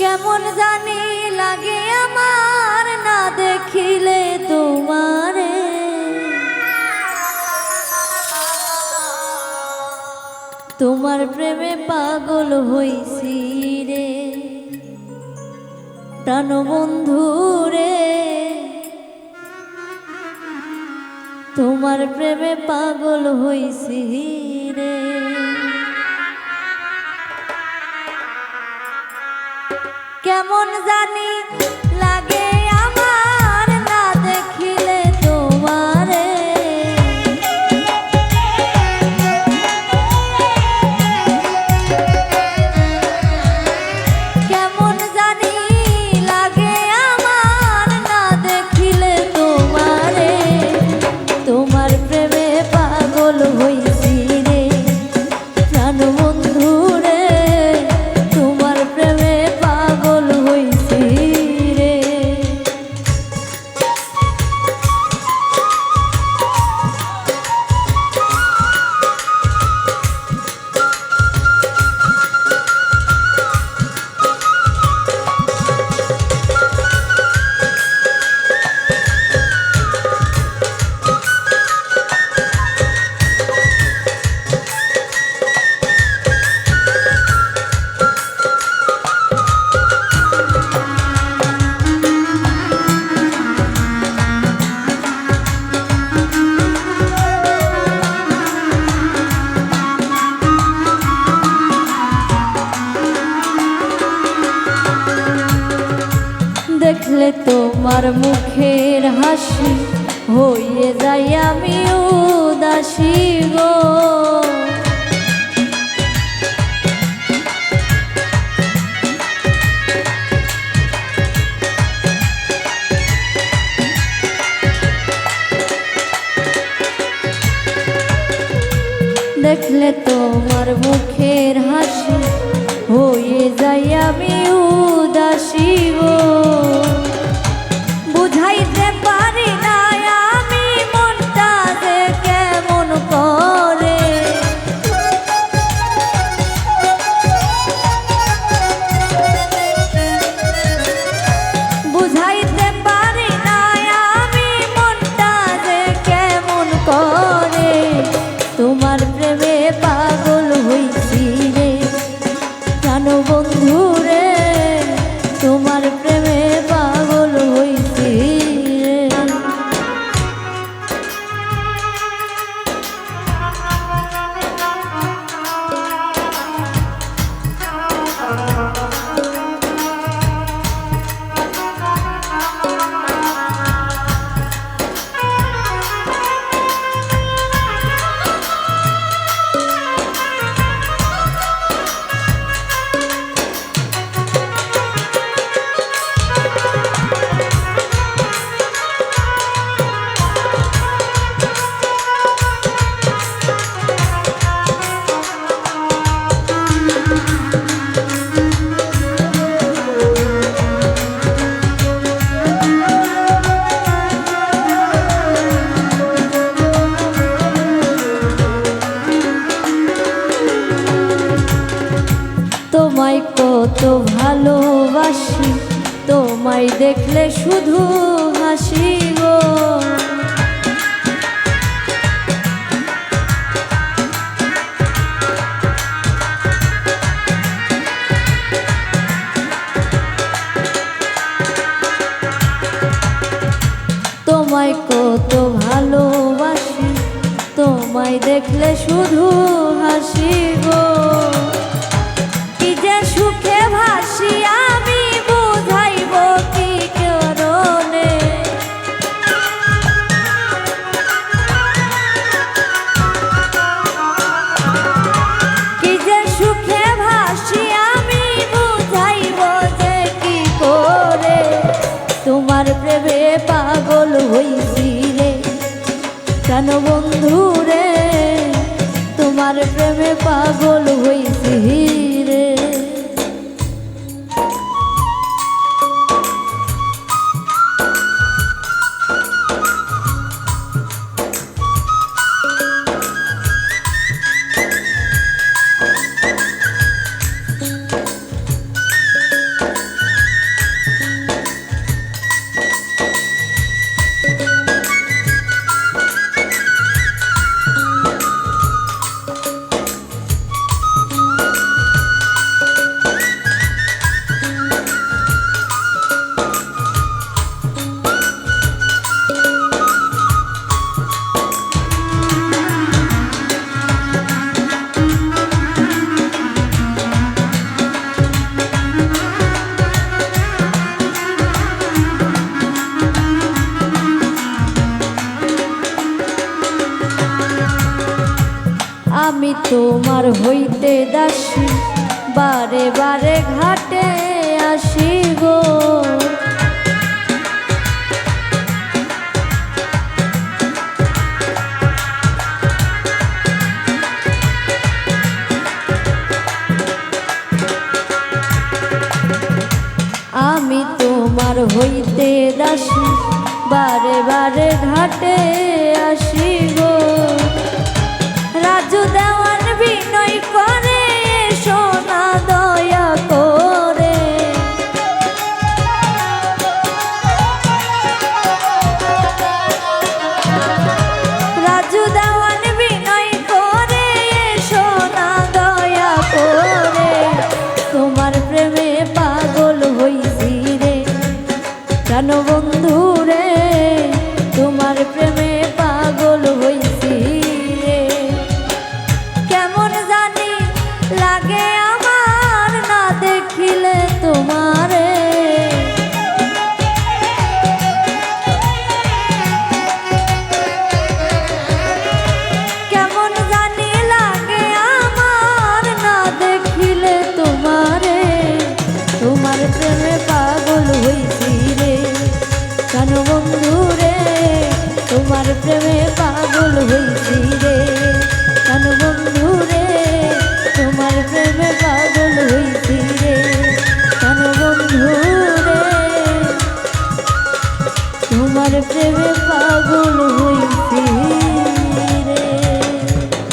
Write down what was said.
কেমন জানি লাগে আমার না দেখিলে তোমারে। তোমার প্রেমে পাগল হইছি রে প্রাণবন্ধু রে। তোমার প্রেমে পাগল হইছি কেমন জানি তোমার মুখের হাসি হইয়ে যাই আমি উদাসী গো। দেখলে তোমার মুখের হাসি হয়ে যাই আমি উদাসী গো। তোমার প্রেমে কত ভালোবাসি, তোমায় দেখলে শুধু হাসি গো। তোমায় কত ভালোবাসি, তোমায় দেখলে শুধু হাসি গো। কেন বন্ধু রে তোমার প্রেমে পাগল হইছি তোমার হইতে দাসি, বারে বারে ঘাটে আসি গো। আমি তোমার হইতে দাসি, বারে বারে ঘাটে আসি গো। রাজু দেওয়ান বিনয় করে সোনা দয়া করে।